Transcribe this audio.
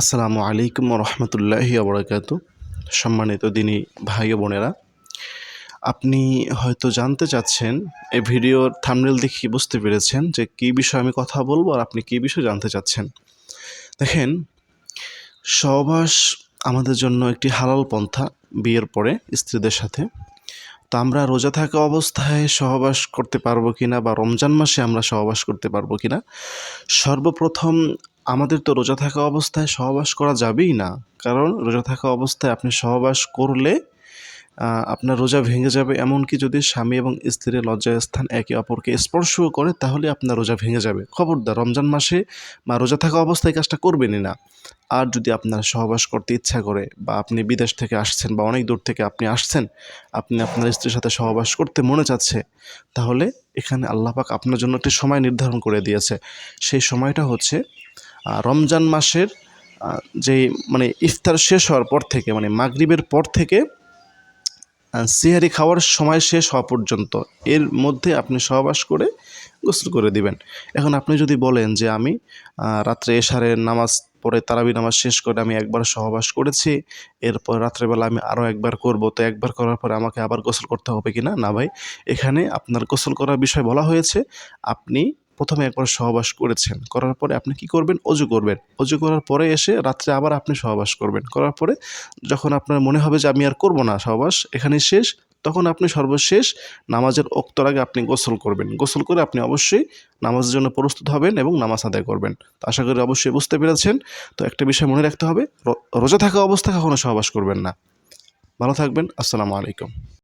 আসসালামু আলাইকুম রহমতুল্লাহি আবরাকাত সম্মানিত দিনী ভাই বোনেরা, আপনি হয়তো জানতে চাচ্ছেন এই ভিডিওর থামনেল দেখে বুঝতে পেরেছেন যে কী বিষয়ে আমি কথা বলব আর আপনি কী বিষয়ে জানতে চাচ্ছেন। দেখেন, সহবাস আমাদের জন্য একটি হালাল পন্থা বিয়ের পরে স্ত্রীদের সাথে। তো আমরা রোজা থাকা অবস্থায় সহবাস করতে পারব কিনা বা রমজান মাসে আমরা সহবাস করতে পারব কিনা, সর্বপ্রথম আমাদের তো রোজা থাকা অবস্থায় সহবাস করা যাবেই না। কারণ রোজা থাকা অবস্থায় আপনি সহবাস করলে আপনার রোজা ভেঙে যাবে এমনকি যদি স্বামী এবং স্ত্রীর লজ্জাস্থান একে অপরকে স্পর্শও করে, তাহলে আপনার রোজা ভেঙে যাবে। খবরদার, রমজান মাসে বা রোজা থাকা অবস্থায় কাজটা করবেনই না। আর যদি আপনার সহবাস করতে ইচ্ছা করে বা আপনি বিদেশ থেকে আসছেন বা অনেক দূর থেকে আপনি আসছেন, আপনি আপনার স্ত্রীর সাথে সহবাস করতে মনে চাচ্ছে, তাহলে এখানে আল্লাপাক আপনার জন্য একটি সময় নির্ধারণ করে দিয়েছে। সেই সময়টা হচ্ছে রমজান মাসের যে মানে ইফতার শেষ হওয়ার পর থেকে মানে মাগরিবের পর থেকে সিহারি খাওয়ার সময় শেষ হওয়া পর্যন্ত এর মধ্যে আপনি সহবাস করে গোসল করে দিবেন। এখন আপনি যদি বলেন যে আমি রাত্রে এশারের নামাজ পরে তারাবি নামাজ শেষ করে আমি একবার সহবাস করেছি, এরপর রাত্রেবেলা আমি আরও একবার করব, তো একবার করার পরে আমাকে আবার গোসল করতে হবে কি না না ভাই, এখানে আপনার গোসল করার বিষয় বলা হয়েছে, আপনি প্রথমে একবার সহবাস করেছেন। করার পরে আপনি কি করবেন? অজু করবেন। অজু করার পরে এসে রাত্রে আবার আপনি সহবাস করবেন। করার পরে যখন আপনার মনে হবে যে আমি আর করব না সহবাস এখানেই শেষ। তখন আপনি সর্বশেষ নামাজের অক্তর আগে আপনি গোসল করবেন। গোসল করে আপনি অবশ্যই নামাজের জন্য প্রস্তুত হবেন এবং নামাজ আদায় করবেন। তো আশা করি অবশ্যই বুঝতে পেরেছেন। তো একটা বিষয় মনে রাখতে হবে রোজা থাকা অবস্থায় কখনো সহবাস করবেন না। ভালো থাকবেন। আসসালামু আলাইকুম।